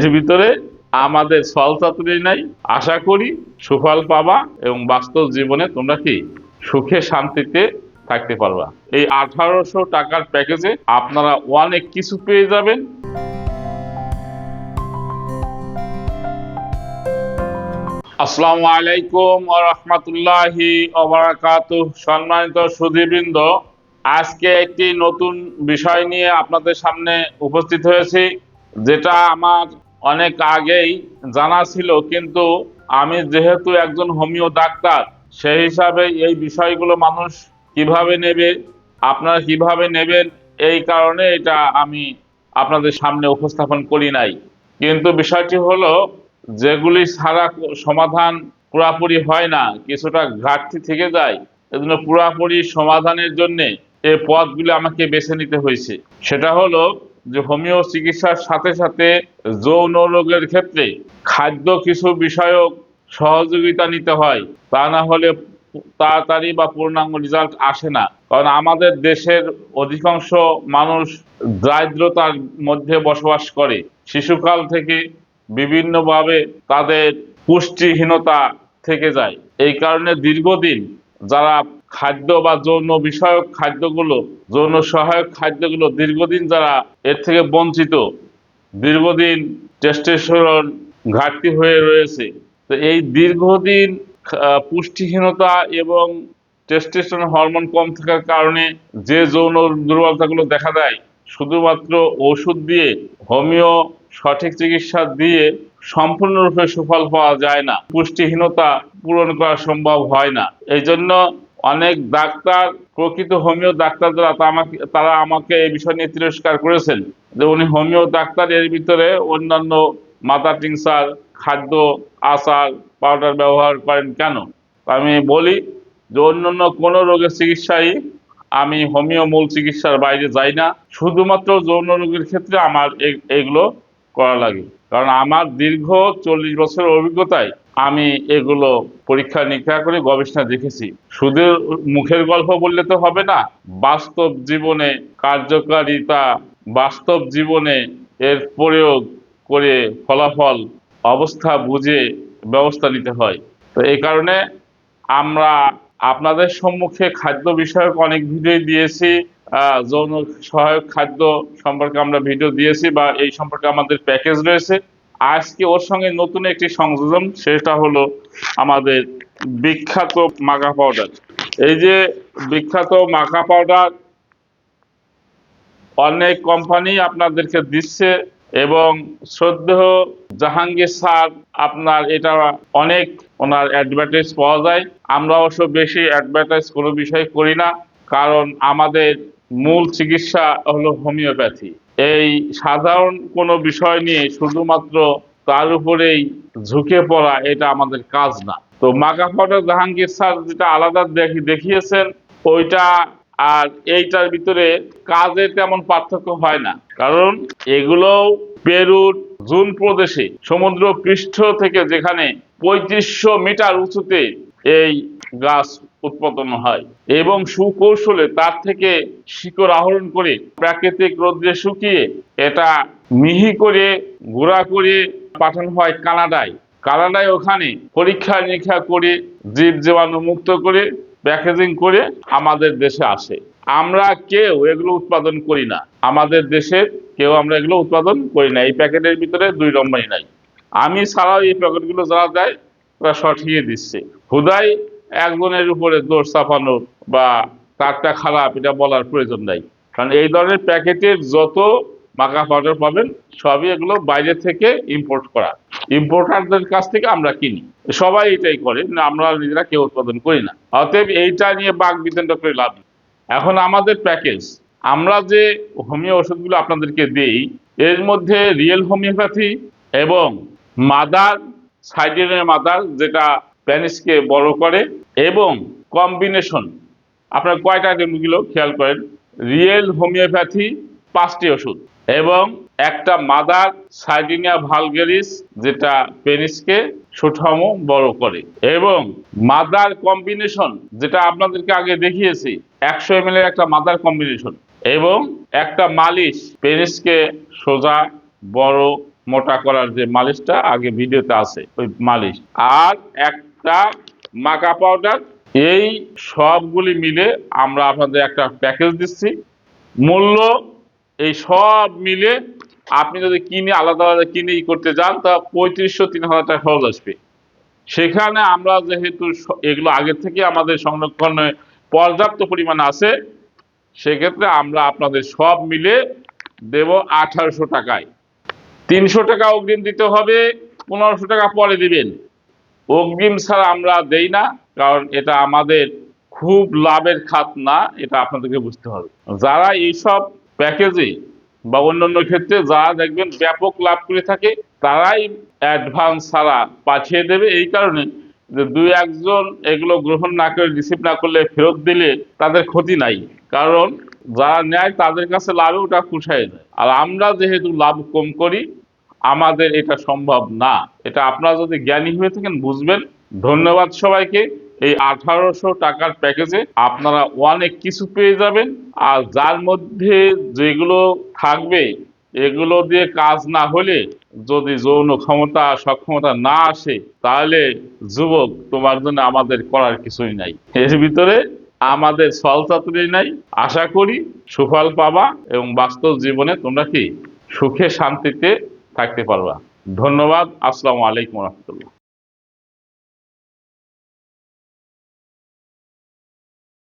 এর ভিতরে আমাদের সলসাতুরি নাই। আশা করি সুফল পাবা এবং বাস্তব জীবনে তোমরা কি সুখে শান্তিতে থাকতে পারবা। এই আঠারোশো টাকার প্যাকেজে আপনারা অনেক কিছু পেয়ে যাবেন। আসসালামু আলাইকুম রহমতুল্লাহি সম্মানিত সুধীবৃন্দ, আজকে একটি নতুন বিষয় নিয়ে আপনাদের সামনে উপস্থিত হয়েছি, যেটা আমার অনেক আগেই জানা ছিল, কিন্তু আমি যেহেতু একজন হোমিও ডাক্তার সেই হিসাবে এই বিষয়গুলো মানুষ কীভাবে নেবে, আপনারা কীভাবে নেবেন, এই কারণে এটা আমি আপনাদের সামনে উপস্থাপন করি নাই। কিন্তু বিষয়টি হলো, যেগুলি ছাড়া সমাধান পুরাপুরি হয় না, কিছুটা ঘাটতি থেকে যায়, এজন্য পুরাপুরি সমাধানের জন্যে এই পথগুলি আমাকে বেছে নিতে হয়েছে। সেটা হলো যে হোমিও চিকিৎসার সাথে সাথে যৌন রোগের ক্ষেত্রে খাদ্য কিছু বিষয়ক সহযোগিতা নিতে হয়, তা না হলে তাড়াতাড়ি বা পূর্ণাঙ্গ রেজাল্ট আসে না। কারণ আমাদের দেশের অধিকাংশ মানুষ দারিদ্রতার মধ্যে বসবাস করে। শিশুকাল থেকে বিভিন্নভাবে তাদের পুষ্টিহীনতা থেকে যায়। এই কারণে দীর্ঘদিন যারা খাদ্য বা যৌন বিষয়ক খাদ্যগুলো, যৌন সহায়ক খাদ্যগুলো দীর্ঘদিন যারা এর থেকে বঞ্চিত, দীর্ঘদিন টেস্টোস্টেরন ঘাটতি হয়ে রয়েছে। তো এই দীর্ঘদিন পুষ্টিহীনতা এবং টেস্টেশন হরমোন কম থাকার কারণে যে যৌন দুর্বলতাগুলো দেখা দেয়, শুধুমাত্র ওষুধ দিয়ে, হোমিও সঠিক চিকিৎসা দিয়ে সম্পূর্ণরূপে সুফল পাওয়া যায় না। পুষ্টিহীনতা পূরণ করা সম্ভব হয় না। এই জন্য অনেক ডাক্তার, প্রকৃত হোমিও ডাক্তার যারা আমাকে, তারা আমাকে এই বিষয় নিয়ে তিরস্কার করেছেন যে উনি হোমিও ডাক্তার। এর ভিতরে অন্যান্য মাথা টিংসার খাদ্য, আচার, পাউডার ব্যবহার করেন কেন? আমি বলি যে অন্যান্য কোনো রোগের চিকিৎসাই আমি হোমিও মূল চিকিৎসার বাইরে যাই না। শুধুমাত্র যৌন রোগের ক্ষেত্রে আমার এগুলো করা লাগে। কারণ আমার দীর্ঘ চল্লিশ বছরের অভিজ্ঞতায় আমি এগুলো পরীক্ষা নিরীক্ষা করে গবেষণা দেখেছি। শুধু মুখের গল্প বললে তো হবে না। বাস্তব জীবনে কার্যকারিতা বাস্তব জীবনে এর প্রয়োগ করে ফলাফল, অবস্থা বুঝে ব্যবস্থা নিতে হয়। তো এই কারণে আমরা আপনাদের সম্মুখে খাদ্য বিষয়ক অনেক ভিডিও দিয়েছি যৌন সহায়ক খাদ্য সম্পর্কে আমরা ভিডিও দিয়েছি বা এই সম্পর্কে আমাদের প্যাকেজ রয়েছে। আজকে ওর সঙ্গে নতুন একটি সংযোজন, সেটা হলো আমাদের বিখ্যাত মাখা পাউডার এই যে বিখ্যাত মাখা পাউডার অনেক কোম্পানি আপনাদেরকে দিচ্ছে এবং শ্রদ্ধেয় জাহাঙ্গীর স্যার, আপনার এটা অনেক ওনার অ্যাডভার্টাইজ পাওয়া যায়। আমরা অবশ্য বেশি অ্যাডভার্টাইজ কোনো বিষয় করি না, কারণ আমাদের মূল চিকিৎসা হলো হোমিওপ্যাথি এই সাধারণ কোনো বিষয় নিয়ে শুধুমাত্র তার উপরেই ঝুঁকে পড়া এটা আমাদের কাজ না। তো মাকা পাউডার জাহাঙ্গীর স্যার যেটা আলাদা দেখি, দেখিয়েছেন, ওইটা আর এইটার ভিতরে কাজের তেমন পার্থক্য হয় না। কারণ এগুলো পেরুর জুন প্রদেশে সমুদ্র পৃষ্ঠ থেকে যেখানে পঁয়ত্রিশশো মিটার উঁচুতে এই গাছ উৎপাদন হয় এবং সুকৌশলে তার থেকে শিকড় আহরণ করে প্রাকৃতিক রোদ্রে শুকিয়ে এটা মিহি করে, গুঁড়া করে পাঠানো হয় কানাডায়। কানাডায় ওখানে পরীক্ষা নিরীক্ষা করে, জীব জীবাণু মুক্ত করে, প্যাকেজিং করে আমাদের দেশে আসে। আমরা কেউ এগুলো উৎপাদন করি না। আমাদের দেশের কেউ আমরা এগুলো উৎপাদন করি না। এই প্যাকেটের ভিতরে দুই নম্বরই নাই। আমি ছাড়াও এই প্যাকেটগুলো যারা দেয়, তারা সঠিয়ে দিচ্ছে। হুদাই একজনের উপরে দোষ চাপানোর বা তারটা খারাপ, এটা বলার প্রয়োজন নাই। কারণ এই ধরনের প্যাকেটের যত মাকা পাউডার পাবেন, সবই এগুলো বাইরে থেকে ইম্পোর্ট করা। ইম্পোর্টারদের কাছ থেকে আমরা কিনি। সবাই এটাই করে না আমরা নিজেরা কেউ উৎপাদন করি না। অতএব এইটা নিয়ে বাঘ বিতণ্ড করে লাভ এখন আমাদের প্যাকেজ, আমরা যে হোমিও ওষুধগুলো আপনাদেরকে দিই, এর মধ্যে রিয়েল হোমিওপ্যাথি এবং মাদার, সাইডেনের মাদার, যেটা প্যানিসকে বড় করে এবং কম্বিনেশন। আপনার কয়টা আইটেমগুলো খেয়াল করেন? রিয়েল হোমিওপ্যাথি পাঁচটি ওষুধ এবং একটা মাদার সাইডিনিয়া ভালগেরিস যেটা পেনিসকে সুঠাম বড় করে। এবং মাদার কম্বিনেশন যেটা আপনাদেরকে আগে দেখিয়েছি, একশো এম এর একটা মাদার কম্বিনেশন এবং একটা মালিশ পেনিসকে সোজা বড় মোটা করার যে মালিশটা আগে ভিডিওতে আছে, ওই মালিশ। আর একটা মাকা পাউডার এই সবগুলি মিলে আমরা আপনাদের একটা প্যাকেজ দিচ্ছি। মূল্য এই সব মিলে আপনি যদি কিনে আলাদা আলাদা কিনে ই করতে যান, তা পঁয়ত্রিশশো, তিন হাজার টাকা খরচ আসবে। সেখানে আমরা যেহেতু এগুলো আগের থেকে আমাদের সংরক্ষণে পর্যাপ্ত পরিমাণ আছে, সেক্ষেত্রে আমরা আপনাদের সব মিলে দেব আঠারোশো টাকায়। তিনশো টাকা অগ্রিম দিতে হবে, পনেরোশো টাকা পরে দিবেন। অগ্রিম ছাড়া আমরা দেই না, কারণ এটা আমাদের খুব লাভের খাত না, এটা আপনাদেরকে বুঝতে হবে। যারা এইসব প্যাকেজে বা অন্যান্য ক্ষেত্রে যারা দেখবেন ব্যাপক লাভ করে থাকে, তারাই অ্যাডভান্স ছাড়া পাঠিয়ে দেবে। এই কারণে যে দুই একজন এগুলো গ্রহণ না করে, রিসিভ না করলে ফেরত দিলে তাদের ক্ষতি নাই। কারণ যারা নেয়, তাদের কাছে লাভে ওটা পুষায় যায় আর আমরা যেহেতু লাভ কম করি আমাদের এটা সম্ভব না। এটা আপনারা যদি জ্ঞানী হয়ে থাকেন, বুঝবেন। ধন্যবাদ সবাইকে। এই আঠারোশো টাকার প্যাকেজে আপনারা অনেক কিছু পেয়ে যাবেন। আর যার মধ্যে যেগুলো থাকবে, এগুলো দিয়ে কাজ না হলে, যদি যৌন ক্ষমতা, সক্ষমতা না আসে, তাহলে যুবক, তোমার জন্য আমাদের করার কিছুই নাই। এর ভিতরে আমাদের সলচাতুরি নাই। আশা করি সুফল পাবা এবং বাস্তব জীবনে তোমরা কি সুখে শান্তিতে থাকতে পারবা। ধন্যবাদ আসসালামু আলাইকুম রহমতুল্লাহ।